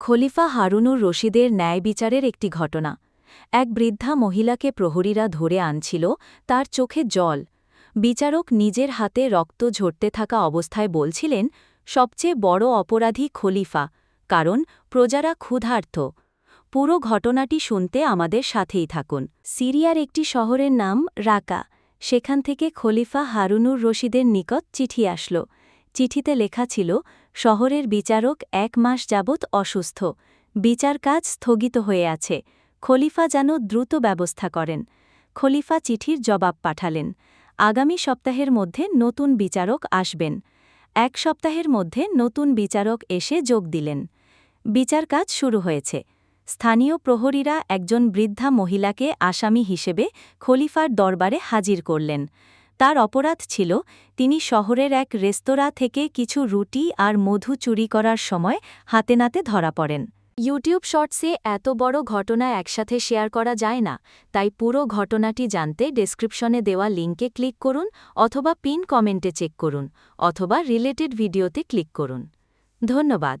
খলিফা হারুনুর রশিদের ন্যায় বিচারের একটি ঘটনা। এক বৃদ্ধা মহিলাকে প্রহরীরা ধরে আনছিল, তার চোখে জল। বিচারক নিজের হাতে রক্ত ঝরতে থাকা অবস্থায় বলছিলেন, সবচেয়ে বড় অপরাধী খলিফা, কারণ প্রজারা ক্ষুধার্থ পুরো ঘটনাটি শুনতে আমাদের সাথেই থাকুন। সিরিয়ার একটি শহরের নাম রাকা। সেখান থেকে খলিফা হারুনুর রশিদের নিকট চিঠি আসল। চিঠিতে লেখা ছিল, শহরের বিচারক এক মাস যাবৎ অসুস্থ। বিচার কাজ স্থগিত হয়ে আছে। খলিফা যেন দ্রুত ব্যবস্থা করেন। খলিফা চিঠির জবাব পাঠালেন, আগামী সপ্তাহের মধ্যে নতুন বিচারক আসবেন। এক সপ্তাহের মধ্যে নতুন বিচারক এসে যোগ দিলেন। বিচার কাজ শুরু হয়েছে। স্থানীয় প্রহরীরা একজন বৃদ্ধা মহিলাকে আসামি হিসেবে খলিফার দরবারে হাজির করলেন। তার অপরাধ ছিল, তিনি শহরের এক রেস্তোরাঁ থেকে কিছু রুটি আর মধু চুরি করার সময় হাতে নাতে ধরা পড়েন। ইউটিউব শর্টসে এত বড় ঘটনা একসাথে শেয়ার করা যায় না, তাই পুরো ঘটনাটি জানতে ডেসক্রিপশনে দেওয়া লিঙ্কে ক্লিক করুন অথবা পিন কমেন্টে চেক করুন, অথবা রিলেটেড ভিডিওতে ক্লিক করুন। ধন্যবাদ।